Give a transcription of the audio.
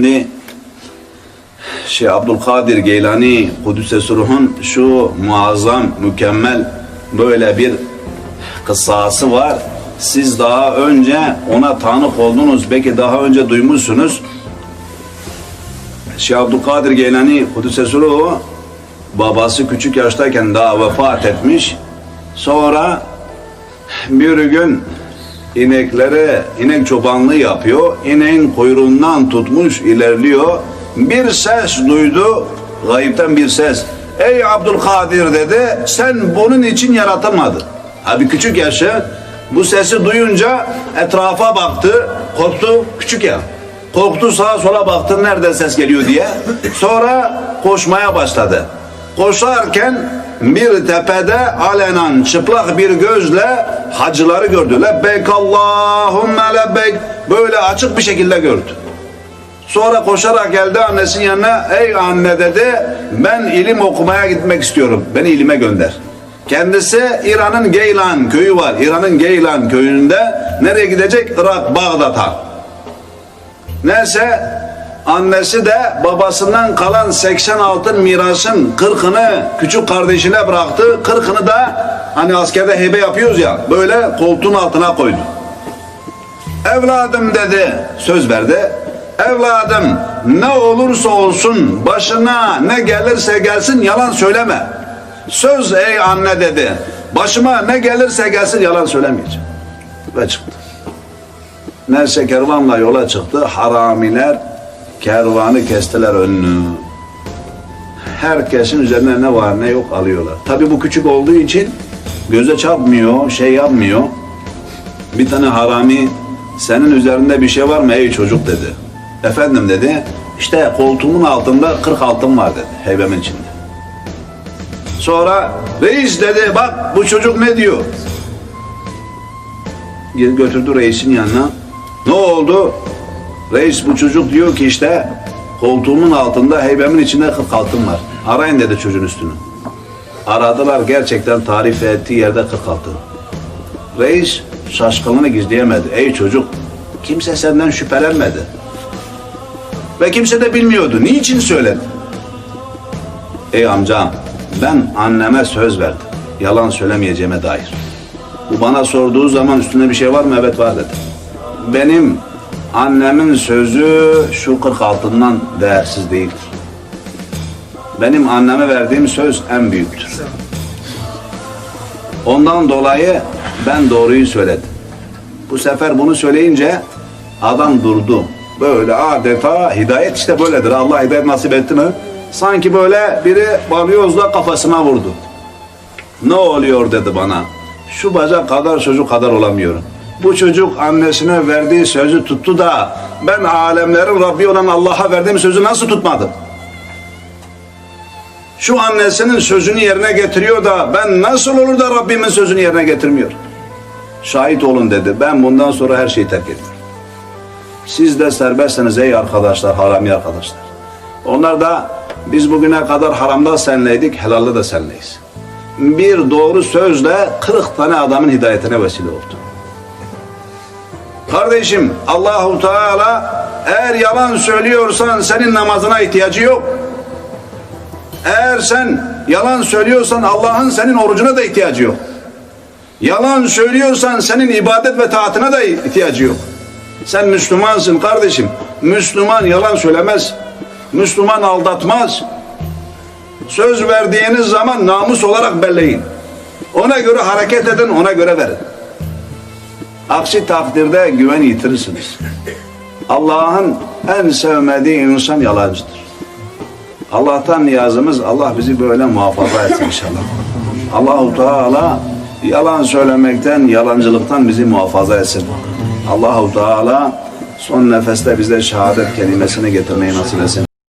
Şimdi Şeyh Abdülkadir Geylani Kudüs'e Ruh'un şu muazzam, mükemmel böyle bir kıssası var. Siz daha önce ona tanık oldunuz. Belki daha önce duymuşsunuz. Şeyh Abdülkadir Geylani Kudüs'e Ruh'u babası küçük yaştayken daha vefat etmiş. Sonra bir gün inekleri, inek çobanlığı yapıyor. İneğin kuyruğundan tutmuş ilerliyor. Bir ses duydu, gayipten bir ses. Ey Abdülkadir dedi, sen bunun için yaratılmadın. Abi küçük yaşı bu sesi duyunca etrafa baktı, korktu, küçük ya. Korktu sağa sola baktı nereden ses geliyor diye. Sonra koşmaya başladı. Koşarken bir tepede alenen çıplak bir gözle hacıları gördü. Lebbeyk Allahümme lebbeyk. Böyle açık bir şekilde gördü. Sonra koşarak geldi annesinin yanına. Ey anne dedi ben ilim okumaya gitmek istiyorum. Beni ilime gönder. Kendisi İran'ın Geylan köyü var. İran'ın Geylan köyünde nereye gidecek? Irak, Bağdat'a. Neyse annesi de babasından kalan 80 altın mirasın 40'ını küçük kardeşine bıraktı. 40'ını da hani askerde hebe yapıyoruz ya böyle koltuğun altına koydu. Evladım dedi söz verdi. Evladım ne olursa olsun başına ne gelirse gelsin yalan söyleme. Söz ey anne dedi. Başıma ne gelirse gelsin yalan söylemeyeceğim. Ve çıktı. Neyse kervanla yola çıktı. Haramiler kervanı kestiler önünü. Herkesin üzerine ne var ne yok alıyorlar. Tabi bu küçük olduğu için göze çarpmıyor, şey yapmıyor. Bir tane harami senin üzerinde bir şey var mı ey çocuk dedi. Efendim dedi. İşte koltuğumun altında 40 altın var dedi heybemin içinde. Sonra reis dedi bak bu çocuk ne diyor. Götürdü reisin yanına. Ne oldu? Reis bu çocuk diyor ki işte koltuğumun altında heybemin içinde 40 altın var. Arayın dedi çocuğun üstünü. Aradılar gerçekten tarif ettiği yerde 40 altın. Reis şaşkınlığını gizleyemedi. Ey çocuk kimse senden şüphelenmedi. Ve kimse de bilmiyordu. Niçin söyledin? Ey amcam ben anneme söz verdim. Yalan söylemeyeceğime dair. Bu bana sorduğu zaman üstünde bir şey var mı? Evet var dedi. Benim annemin sözü şu 40 altından değersiz değildir. Benim anneme verdiğim söz en büyüktür. Ondan dolayı ben doğruyu söyledim. Bu sefer bunu söyleyince adam durdu. Böyle adeta hidayet işte böyledir. Allah hidayet nasip etti mi? Sanki böyle biri balyozla kafasına vurdu. Ne oluyor dedi bana. Şu bacak kadar çocuk kadar olamıyorum. Bu çocuk annesine verdiği sözü tuttu da ben alemlerin Rabbi olan Allah'a verdiğim sözü nasıl tutmadım? Şu annesinin sözünü yerine getiriyor da ben nasıl olur da Rabbimin sözünü yerine getirmiyor? Şahit olun dedi. Ben bundan sonra her şeyi terk ettim. Siz de serbestsiniz ey arkadaşlar, harami arkadaşlar. Onlar da biz bugüne kadar haramda senleydik, helalde de senleyiz. Bir doğru sözle 40 tane adamın hidayetine vesile oldu. Kardeşim Allahu Teala eğer yalan söylüyorsan senin namazına ihtiyacı yok. Eğer sen yalan söylüyorsan Allah'ın senin orucuna da ihtiyacı yok. Yalan söylüyorsan senin ibadet ve taatına da ihtiyacı yok. Sen Müslümansın kardeşim. Müslüman yalan söylemez. Müslüman aldatmaz. Söz verdiğiniz zaman namus olarak belleyin. Ona göre hareket edin, ona göre verin. Aksi takdirde güven yitirirsiniz. Allah'ın en sevmediği insan yalancıdır. Allah'tan niyazımız Allah bizi böyle muhafaza etsin inşallah. Allahu Teala yalan söylemekten, yalancılıktan bizi muhafaza etsin. Allahu Teala son nefeste bize şehadet kelimesini getirmeyi nasip etsin.